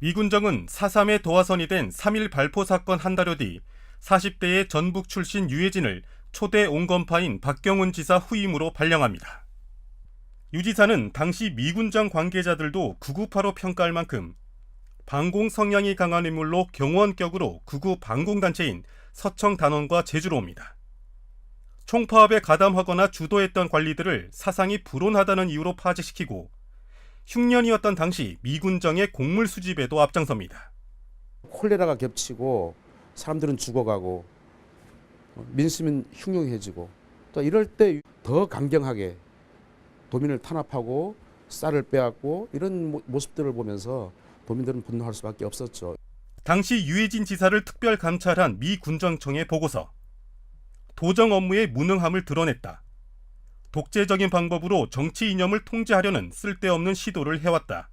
미군정은 4.3의 도화선이 된3.1 발포 사건 한 달여 뒤 40대의 전북 출신 유해진을 초대 온건파인 박경훈 지사 후임으로 발령합니다. 유 지사는 당시 미군정 관계자들도 998로 평가할 만큼 반공 성향이 강한 인물로 경호원격으로 극우 반공단체인 서청 단원과 제주로 옵니다. 총파업에 가담하거나 주도했던 관리들을 사상이 불온하다는 이유로 파직시키고 흉년이었던 당시 미군정의 곡물 수집에도 앞장섭니다. 콜레라가 겹치고 사람들은 죽어가고 어, 민심은 흉흉해지고 또 이럴 때 더 강경하게 도민을 탄압하고 쌀을 빼앗고 이런 모- 모습들을 보면서 도민들은 분노할 수밖에 없었죠. 당시 유해진 지사를 특별 감찰한 미 군정청의 보고서. 도정 업무의 무능함을 드러냈다. 독재적인 방법으로 정치 이념을 통제하려는 쓸데없는 시도를 해왔다.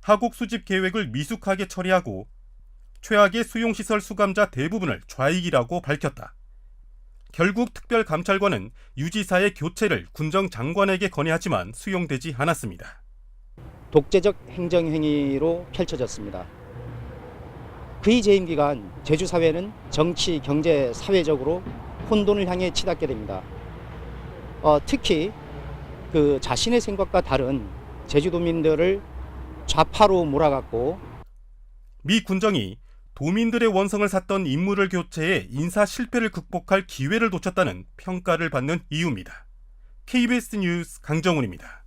하곡 수집 계획을 미숙하게 처리하고 최악의 수용시설 수감자 대부분을 좌익이라고 밝혔다. 결국 특별감찰관은 유지사의 교체를 군정 장관에게 건의하지만 수용되지 않았습니다. 독재적 행정행위로 펼쳐졌습니다. 그의 재임 기간 제주 사회는 정치, 경제, 사회적으로 혼돈을 향해 치닫게 됩니다. 어, 특히 그 자신의 생각과 다른 제주도민들을 좌파로 몰아갔고 미 군정이 도민들의 원성을 샀던 인물을 교체해 인사 실패를 극복할 기회를 놓쳤다는 평가를 받는 이유입니다. KBS 뉴스 강정훈입니다.